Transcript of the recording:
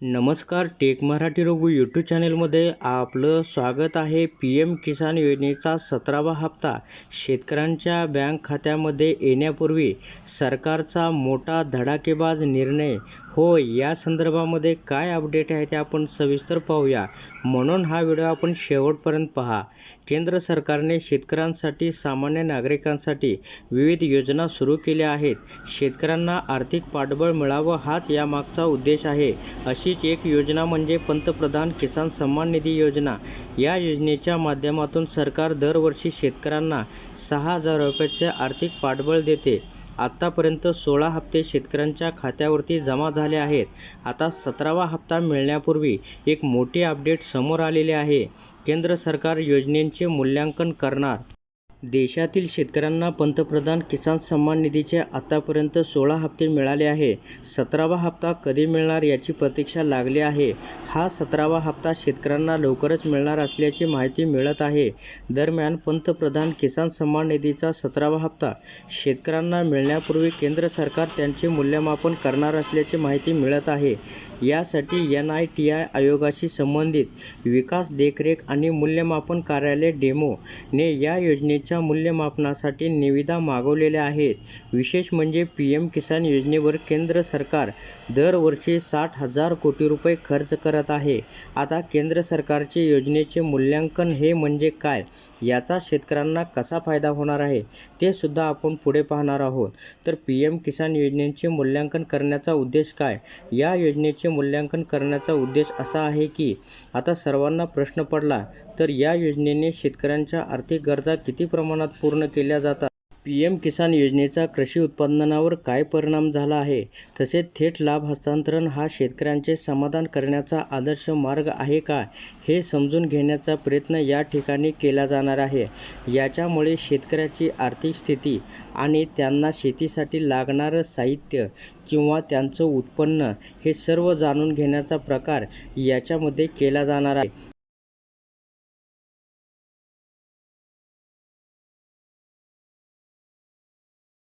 नमस्कार tech Marathi Raghu YouTube चॅनेलमध्ये आपलं स्वागत आहे. पी एम किसान योजनेचा सतरावा हप्ता. शेतकऱ्यांच्या बँक खात्यामध्ये येण्यापूर्वी सरकारचा मोठा धडाकेबाज निर्णय होय या संदर्भामध्ये काय अपडेट आहे ते आपण सविस्तर पाहूया. म्हणून हा व्हिडिओ आपण शेवटपर्यंत पहा. केंद्र सरकारने शेतकऱ्यांसाठी सामान्य नागरिकांसाठी विविध योजना सुरू केल्या आहेत. शेतकऱ्यांना आर्थिक पाठबळ मिळावं हाच यामागचा उद्देश आहे. अशीच एक योजना म्हणजे पंतप्रधान किसान सन्मान निधी योजना. या योजनेच्या माध्यमातून सरकार दरवर्षी शेतकऱ्यांना सहा हजार रुपयाचे आर्थिक पाठबळ देते. आत्तापर्यंत सोळा हप्ते शेतकऱ्यांच्या खात्यावरती जमा झाले आहेत. आता सतरावा हप्ता मिळण्यापूर्वी एक मोठी अपडेट समोर आलेले आहे. केंद्र सरकार योजनेचे मूल्यांकन करणार देशातील शेतकऱ्यांना पंतप्रधान किसान सन्मान निधीचे आतापर्यंत सोळा हप्ते मिळाले आहे. सतरावा हप्ता कधी मिळणार याची प्रतीक्षा लागली आहे. हा सतरावा हप्ता शेतकऱ्यांना लवकरच मिळणार असल्याची माहिती मिळत आहे. दरम्यान पंतप्रधान किसान सन्मान निधीचा सतरावा हप्ता शेतकऱ्यांना मिळण्यापूर्वी केंद्र सरकार त्यांचे मूल्यमापन करणार असल्याची माहिती मिळत आहे. यासाठी एन आय टी आय आयोगाशी संबंधित विकास देखरेख आणि मूल्यमापन कार्यालय डेमो ने या योजनेच्या मूल्यमापनासाठी निविदा मागवलेल्या आहेत. विशेष म्हणजे पी एम किसान योजनेवर केंद्र सरकार दरवर्षी साठ हजार कोटी रुपये खर्च करत आहे. आता केंद्र सरकारचे योजनेचे मूल्यांकन हे म्हणजे काय? याचा शेतकऱ्यांना कसा फायदा होणार आहे? ते सुद्धा आपण पुढे पाहणार आहोत. तर पी एम किसान योजनेचे मूल्यांकन करण्याचा उद्देश काय? या योजनेचे मूल्यांकन करण्याचा उद्देश असा आहे की आता सर्वांना प्रश्न पडला तर या योजनेने शेतकऱ्यांच्या आर्थिक गरजा किती प्रमाणात पूर्ण केल्या जातात? पी एम किसान योजनेचा कृषी उत्पादनावर काय परिणाम झाला आहे? तसेच थेट लाभ हस्तांतरण हा शेतकऱ्यांचे समाधान करण्याचा आदर्श मार्ग आहे का? हे समजून घेण्याचा प्रयत्न या ठिकाणी केला जाणार आहे. याच्यामुळे शेतकऱ्याची आर्थिक स्थिती आणि त्यांना शेतीसाठी लागणारं साहित्य किंवा त्यांचं उत्पन्न हे सर्व जाणून घेण्याचा प्रकार याच्यामध्ये केला जाणार आहे.